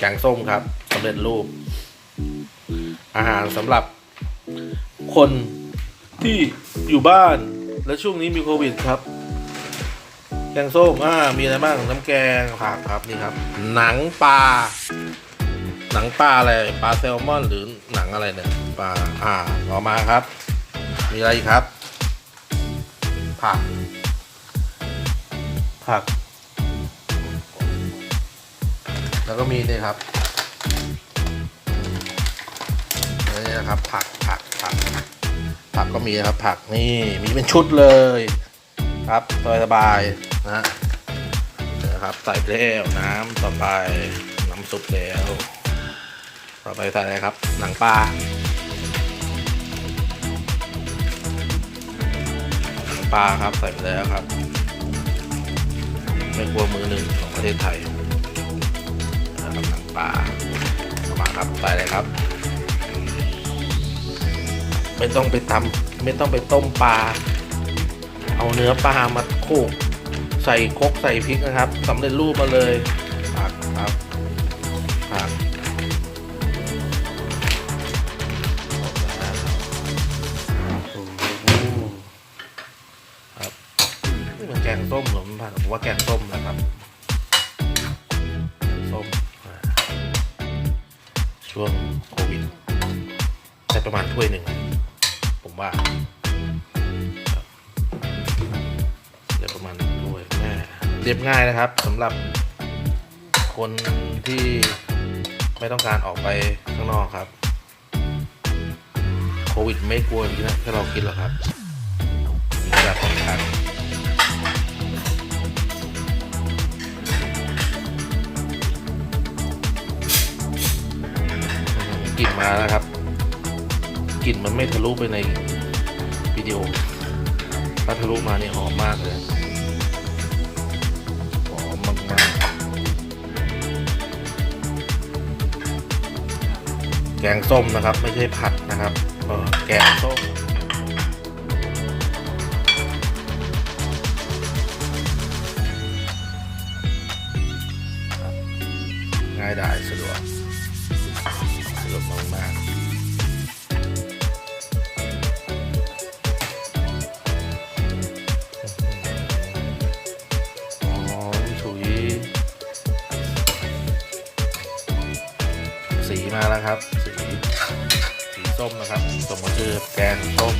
แกงส้มครับสำเร็จรูป อาหารสำหรับคนที่อยู่บ้านและช่วงนี้มีโควิดครับ แกงส้มอ่ามีอะไรบ้างน้ำแกงผักครับนี่ครับ หนังปลาหนังปลาอะไรปลาแซลมอนหรือหนังอะไรเนี่ยปลาอ่าต่อมาครับ มีอะไรครับ ผัก ผัก แล้วก็มีนี่ครับนี่นะครับผักผักผักผักก็มีนะครับผักนี่มีเป็นชุดเลยครับสบายสบายๆนะนะครับใส่แล้วน้ำต่อไปน้ำซุปแล้ว ต่อไปใส่อะไรครับ หนังปลาหนังปลาครับใส่ไปแล้วครับไม่กลัวมือหนึ่งของประเทศไทย นะครับหนังปลาเอามาครับใส่เลยครับ ไม่ต้องไปตำไม่ต้องไปต้มปลา เอาเนื้อปลามาโขลกใส่ครกใส่พริกนะครับสำเร็จรูปมาเลยผักครับผักโอ้โหครับนี่มันแกงส้มเหรอมันผัดผมว่าแกง ช่วงโควิดใช้ประมาณถ้วยหนึ่งผมว่าครับเรียบประมาณด้วยแม่เรียบง่ายนะครับสำหรับคนที่ไม่ต้องการออกไปข้างนอกครับ โควิดไม่กลัวอย่างที่นะที่เราคิดหรอกครับ นมาแล้วครับกลิ่นมันไม่ทะลุไปในวิดีโอ ถ้าทะลุมาเนี่ยหอมมากเลยหอมมากมากๆแกงส้มนะครับ ไม่ใช่ผัดนะครับเออแกงส้มง่ายดสะดวกสะดวก มากๆหอมฉุยสีมาแล้วครับ สีสีส้มนะครับสมก็คือแกงส้ม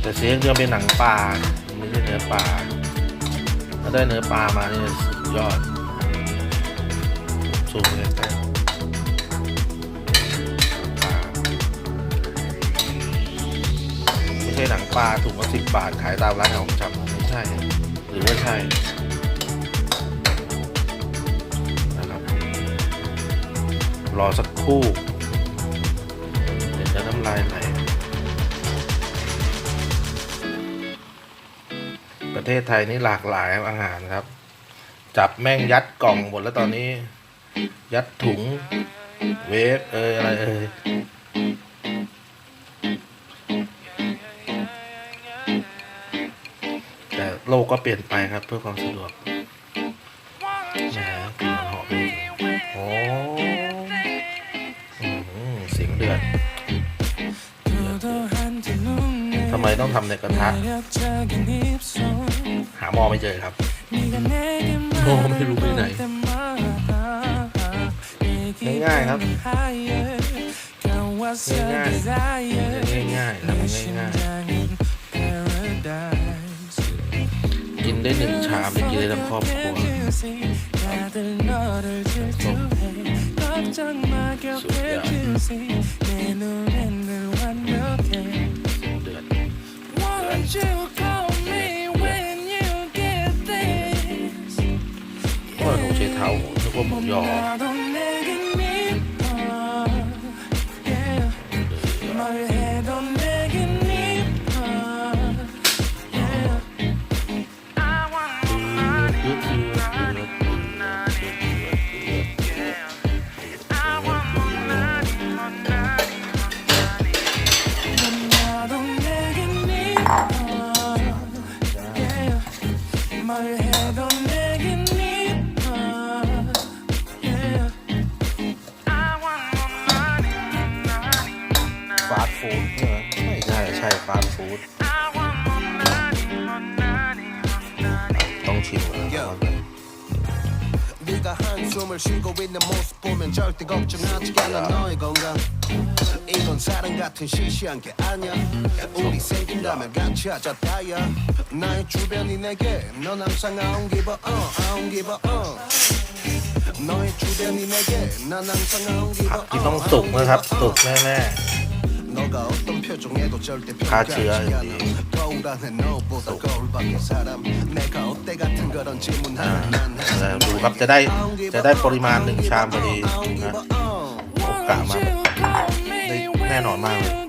แต่สีเรื่องเป็นหนังปลาไม่ใช่เนื้อปลาถ้าได้เนื้อปลามานี่สุดยอดสูงเลยแต่ ปลาถุงละสิบบาท ขายตามร้านของชำไม่ใช่ หรือว่าใช่นะครับรอสักครู่ เดี๋ยวจะน้ำลายไหลประเทศไทยนี่หลากหลายอาหารครับ จับแม่งยัดกล่องหมดแล้วตอนนี้ ยัดถุง เวฟเอยอะไรเอย โลกก็เปลี่ยนไปครับเพื่อความสะดวกแหมกลิ่นมันหอมจริงๆโอ้เสียงเดือดทำไมต้องทำในกระทะหาหม้อไม่เจอครับโอ้ไม่รู้ไปไหน ง่ายๆครับ ง่ายๆง่ายๆทำง่ายๆ ได้หนึ่งชามได้กินได้ทั้งครอบครัวสุดยอดเดือด Won't you call me when you get this? ว่าหนูใช้เท้านึกว่าหมูยอ ฟาสต์ฟู้ดใช่ไไม่ใช่ใช่ฟาสต์ฟู้ดต้องชิมก่อน 네가 한숨을 쉬고 있는 모습 보면 절대 걱정하지 않아 너의 건강 이건 사랑 같은 시시한 게 아니야 우리 생긴다면 같이 하자 다야 나의 주변이 내게 넌 항상 I don't give a uh, I don't give a uh 너의 주변이 내게 난 항상 I don't give ผั a กที่ uh, ต้อง I สุก don't นะครับ give a สุ uh. กแน่ 너가 어떤 표정에도 절대 같이 평가하지 해야지. 않아 거울 안에 너보다 거울 밖의 사람 내가 어때 같은 그런 질문 하나 난 ๆแต่ 항상 ดูครับจะได้จะได้ปริมาณหนึ่งชามพอดีนะ Won't got my- you call me They- when they're not mine. you get there?